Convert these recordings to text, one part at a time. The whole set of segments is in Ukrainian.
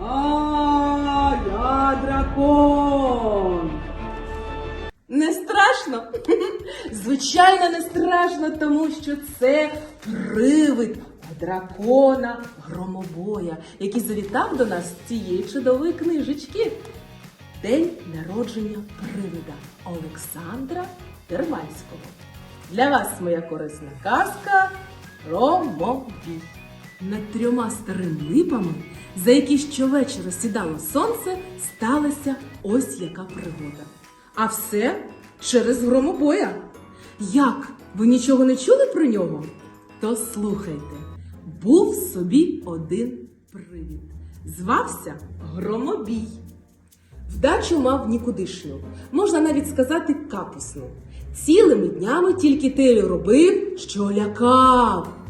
А, дракон. Не страшно? Звичайно, не страшно, тому що це привид дракона громобоя, який завітав до нас з цієї чудової книжечки. День народження привида Олександра Термальського. Для вас моя корисна казка Ромобій. Над трьома старими липами, за які щовечора сідало сонце, сталася ось яка пригода. А все через громобоя. Як? Ви нічого не чули про нього? То слухайте, був собі один привід. Звався Громобій. Вдачу мав нікудишню, можна навіть сказати капусну. Цілими днями тільки те й робив, що лякав.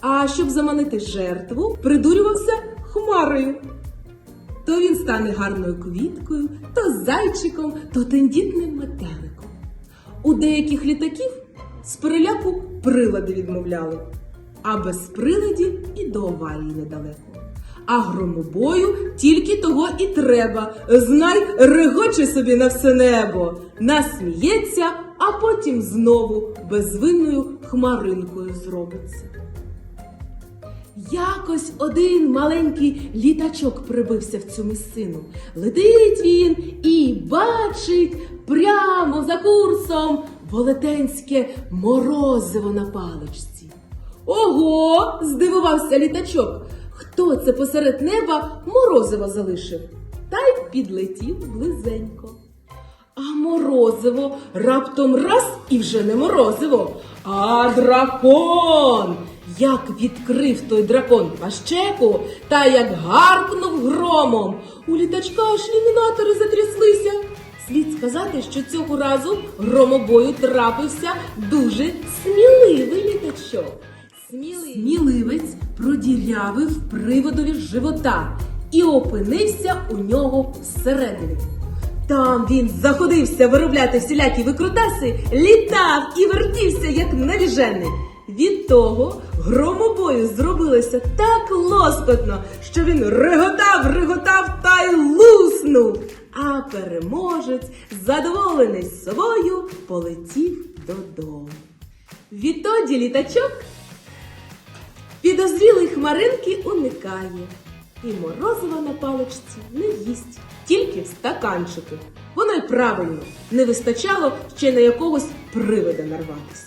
А щоб заманити жертву, придурювався хмарою. То він стане гарною квіткою, то зайчиком, то тендітним метеликом. У деяких літаків з переляку прилади відмовляли, а без приладів і до аварії недалеко. А громобою тільки того і треба. Знай, регоче собі на все небо, насміється, а потім знову безвинною хмаринкою зробиться. Якось один маленький літачок прибився в цю місцину. Летить він і бачить прямо за курсом велетенське морозиво на паличці. Ого! здивувався літачок. Хто це посеред неба морозиво залишив? Та й підлетів близенько. А морозиво раптом раз і вже не морозиво, а дракон. Як відкрив той дракон пащеку, та як гаркнув громом. У літачка аж ілюмінатори затряслися. Слід сказати, що цього разу громобою трапився дуже сміливий літачок. Сміливець продірявив приводові живота і опинився у нього всередині. Там він заходився виробляти всілякі викрутаси, літав і вертівся, як навіжений. Від того громобою зробилося так лоскотно, що він реготав, реготав та й луснув. А переможець, задоволений собою, полетів додому. Відтоді літачок підозрілий хмаринки уникає. І морозива на паличці не їсть, тільки в стаканчику. Воно й правильно не вистачало ще на якогось привида нарватися.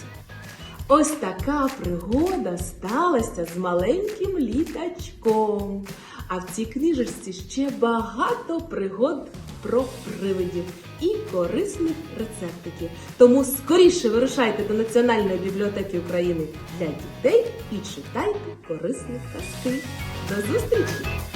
Ось така пригода сталася з маленьким літачком. А в цій книжечці ще багато пригод про привидів і корисних рецептиків. Тому скоріше вирушайте до Національної бібліотеки України для дітей і читайте корисні казки. До зустрічі!